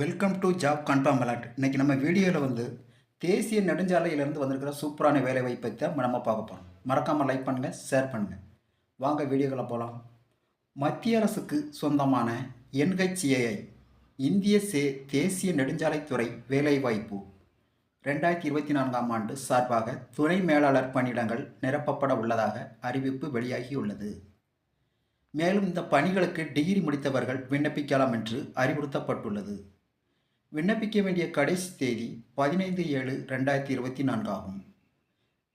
Welcome to job confirm alert இன்றைக்கி நம்ம வீடியோவில் வந்து தேசிய நெடுஞ்சாலையிலேருந்து வந்திருக்கிற சூப்பரான வேலை வாய்ப்பை தான் நம்ம பார்க்க போகிறோம் மறக்காமல் லைக் பண்ணுங்கள் ஷேர் பண்ணுங்கள் வாங்க வீடியோக்களை போகலாம் மத்திய அரசுக்கு சொந்தமான என்ஹெச்ஏஐ இந்திய சே தேசிய நெடுஞ்சாலைத்துறை வேலைவாய்ப்பு. ரெண்டாயிரத்தி இருபத்தி நான்காம் ஆண்டு சார்பாக துணை மேலாளர் பணியிடங்கள் நிரப்பப்பட உள்ளதாக அறிவிப்பு வெளியாகியுள்ளது மேலும் இந்த பணிகளுக்கு டிகிரி முடித்தவர்கள் விண்ணப்பிக்கலாம் என்று அறிவுறுத்தப்பட்டுள்ளது. விண்ணப்பிக்க வேண்டிய கடைசி தேதி பதினைந்து ஏழு ரெண்டாயிரத்தி இருபத்தி நான்காகும்.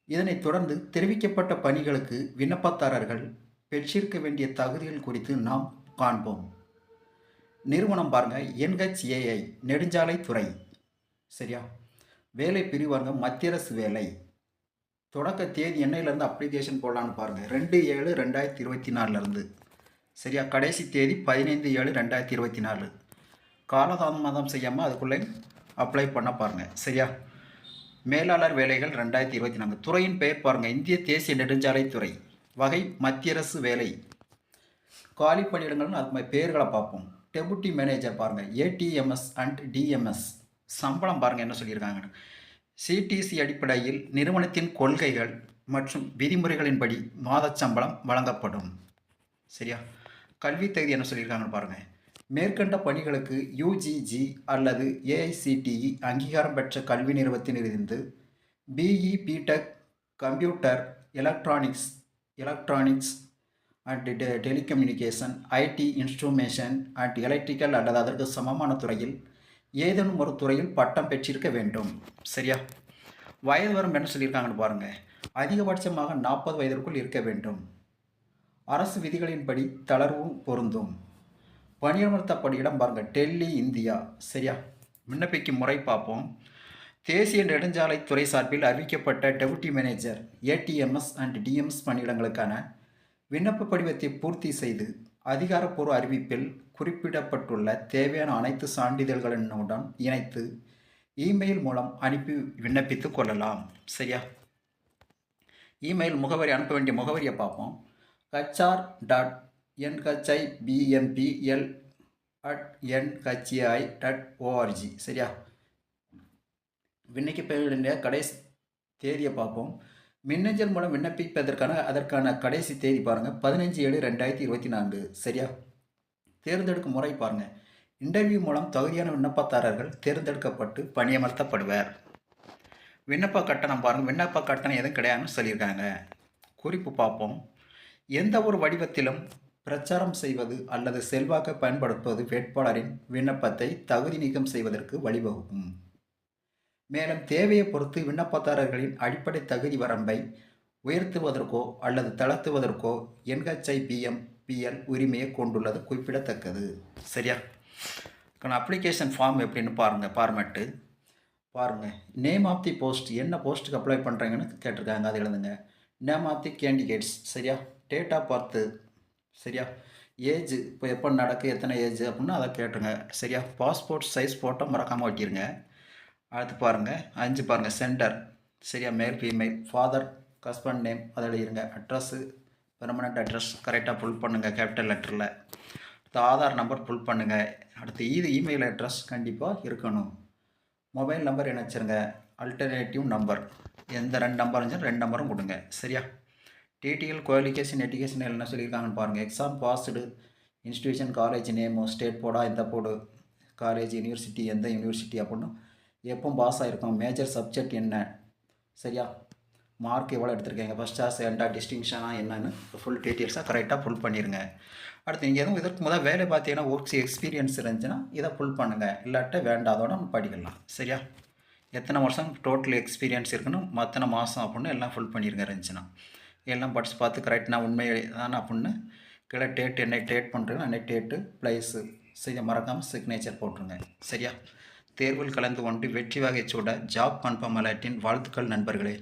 இதனைத் தொடர்ந்து தெரிவிக்கப்பட்ட பணிகளுக்கு விண்ணப்பதாரர்கள் பெற்றிருக்க வேண்டிய தகுதிகள் குறித்து நாம் காண்போம். நிறுவனம் பாருங்க என்ஹெச்ஏஐ நெடுஞ்சாலை துறை சரியா? வேலை பிரிவாங்க மத்திய அரசு வேலை. தொடக்க தேதி என்னையிலேருந்து அப்ளிகேஷன் போடலான்னு பாருங்கள் ரெண்டு ஏழு ரெண்டாயிரத்தி இருபத்தி நாலுலேருந்து சரியா? கடைசி தேதி பதினைந்து ஏழு ரெண்டாயிரத்தி இருபத்தி நாலு. காலதாமதம் செய்யாமல் அதுக்குள்ளே அப்ளை பண்ண பாருங்கள் சரியா? மேலாளர் வேலைகள் ரெண்டாயிரத்தி இருபத்தி நான்கு. துறையின் பெயர் பாருங்கள் இந்திய தேசிய நெடுஞ்சாலைத்துறை. வகை மத்திய அரசு வேலை. காலி பணியிடங்கள்னு அது மாதிரி பேர்களை பார்ப்போம். டெபுட்டி மேனேஜர் பாருங்கள் ஏடிஎம்எஸ் அண்ட் டிஎம்எஸ் சம்பளம் பாருங்கள் என்ன சொல்லியிருக்காங்கன்னு சிடிசி அடிப்படையில் நிறுவனத்தின் கொள்கைகள் மற்றும் விதிமுறைகளின்படி மாதச் சம்பளம் வழங்கப்படும். சரியா? கல்வி தகுதி என்ன சொல்லியிருக்காங்கன்னு பாருங்கள் மேற்கண்ட பணிகளுக்கு யூஜிஜி அல்லது ஏஐசிடிஇ அங்கீகாரம் பெற்ற கல்வி நிறுவனத்திலிருந்து BE BTech computer electronics electronics and டெ telecommunication IT instrumentation and electrical அல்லது அதற்கு சமமான துறையில் ஏதேனும் ஒரு துறையில் பட்டம் பெற்றிருக்க வேண்டும். சரியா? வயது வரும் என்ன சொல்லியிருக்காங்கன்னு பாருங்கள் அதிகபட்சமாக நாற்பது வயதிற்குள் இருக்க வேண்டும். அரசு விதிகளின்படி தளர்வும் பொருந்தும். பணியமர்த்தப்பட இடம் பாருங்கள் டெல்லி இந்தியா. சரியா? விண்ணப்பிக்கும் முறை பார்ப்போம். தேசிய நெடுஞ்சாலைத்துறை சார்பில் அறிவிக்கப்பட்ட deputy manager ATMS and TMS பணியிடங்களுக்கான விண்ணப்ப படிவத்தை பூர்த்தி செய்து அதிகாரப்பூர்வ அறிவிப்பில் குறிப்பிடப்பட்டுள்ள தேவையான அனைத்து சான்றிதழ்களுடன் இணைத்து இமெயில் மூலம் அனுப்பி விண்ணப்பித்து கொள்ளலாம். சரியா? இமெயில் முகவரி அனுப்ப வேண்டிய முகவரியை பார்ப்போம். HR dot NHI PMPL at NHAI dot ORG சரியா? விண்ணப்பிக்க கடைசி தேதியை பார்ப்போம். மின்னஞ்சல் மூலம் விண்ணப்பிப்பதற்கான அதற்கான கடைசி தேதி பாருங்கள் பதினஞ்சு ஏழு ரெண்டாயிரத்தி இருபத்தி நான்கு. சரியா? தேர்ந்தெடுக்கும் முறை பாருங்கள் இன்டர்வியூ மூலம் தகுதியான விண்ணப்பதாரர்கள் தேர்ந்தெடுக்கப்பட்டு பணியமர்த்தப்படுவர். விண்ணப்ப கட்டணம் பாருங்கள் விண்ணப்ப கட்டணம் எதுவும் கிடையாதுன்னு சொல்லியிருக்காங்க. குறிப்பு பார்ப்போம். எந்த ஒரு வடிவத்திலும் பிரச்சாரம் செய்வது அல்லது செல்வாக்க பயன்படுத்துவது வேட்பாளரின் விண்ணப்பத்தை தகுதி நீக்கம் செய்வதற்கு வழிவகுக்கும். மேலும் தேவையை பொறுத்து விண்ணப்பதாரர்களின் அடிப்படை தகுதி வரம்பை உயர்த்துவதற்கோ அல்லது தளர்த்துவதற்கோ என்ஹெச்ஐபிஎம் பிஎல் உரிமையை கொண்டுள்ளது குறிப்பிடத்தக்கது. சரியா? அப்ளிகேஷன் ஃபார்ம் எப்படின்னு பாருங்கள் ஃபார்மேட்டு பாருங்கள் நேம் ஆஃப் தி போஸ்ட் என்ன போஸ்ட்டுக்கு அப்ளை பண்ணுறீங்கன்னு கேட்டிருக்காங்க அது எழுதுங்க. நேம் ஆஃப் தி கேண்டிடேட்ஸ் சரியா? டேட் ஆஃப் பர்த்து சரியா? ஏஜ் இப்போ எப்போ நடக்கு எத்தனை ஏஜ் அப்படின்னு அதை கேட்டுருங்க. சரியா? பாஸ்போர்ட் சைஸ் ஃபோட்டோ மறக்காமல் வைக்கிருங்க அடுத்து பாருங்கள் அஞ்சு பாருங்கள் சென்டர். சரியா? Male female. Father husband name அதை எழுதிருங்க அட்ரஸ்ஸு பெர்மனண்ட் அட்ரஸ். கரெக்டாக ஃபுல் பண்ணுங்கள் கேபிட்டல் லெட்டரில். அடுத்து ஆதார் நம்பர் ஃபுல் பண்ணுங்கள் அடுத்து இது இமெயில் அட்ரஸ் கண்டிப்பாக இருக்கணும். Mobile number இணைச்சிருங்க. Alternative number. எந்த ரெண்டு நம்பர் இருந்தாலும் ரெண்டு நம்பரும் கொடுங்க. சரியா? டிடிஎல் குவாலிஃபிகேஷன் எஜுகேஷன் என்ன சொல்லியிருக்காங்கன்னு பாருங்கள் exam passed institution college name state போர்டா எந்த போர்டு காலேஜ் யூனிவர்சிட்டி எந்த யூனிவர்சிட்டி அப்படின்னு எப்போ பாஸ் ஆகிருக்கோம் மேஜர் சப்ஜெக்ட் என்ன? சரியா? மார்க் எவ்வளோ எடுத்திருக்கீங்க? ஃபஸ்ட்டா செகண்டா டிஸ்டிங்ஷனாக என்னென்னு ஃபுல் டீட்டெயில்ஸாக கரெக்டாக ஃபுல் பண்ணிடுங்க அடுத்து நீங்கள் எதுவும் இதற்கு முதல் வேலை பார்த்தீங்கன்னா ஒர்க்ஸ் எக்ஸ்பீரியன்ஸ் இருந்துச்சுன்னா இதை ஃபுல் பண்ணுங்கள் இல்லாட்ட வேண்டாதோட நம்ம படிக்கலாம். சரியா? எத்தனை வருஷம் டோட்டல் எக்ஸ்பீரியன்ஸ் இருக்கணும் மற்றனை மாதம் அப்படின்னு எல்லாம் ஃபுல் பண்ணிடுங்க இருந்துச்சுன்னா. எல்லாம் படித்து பார்த்து கரெக்ட்னா உண்மை தானே அப்படின்னு கீழே டேட் என்னை டேட் பண்ணுறேன் அன்னைக்கு டேட்டு ப்ளைஸு செய்ய மறக்காமல் சிக்னேச்சர் போட்டுருங்க. சரியா? தேர்வில் கலந்து கொண்டு வெற்றி வகை சூட ஜாப் கன்ஃபார்ம் அலர்ட்டின் வாழ்த்துக்கள் நண்பர்களே.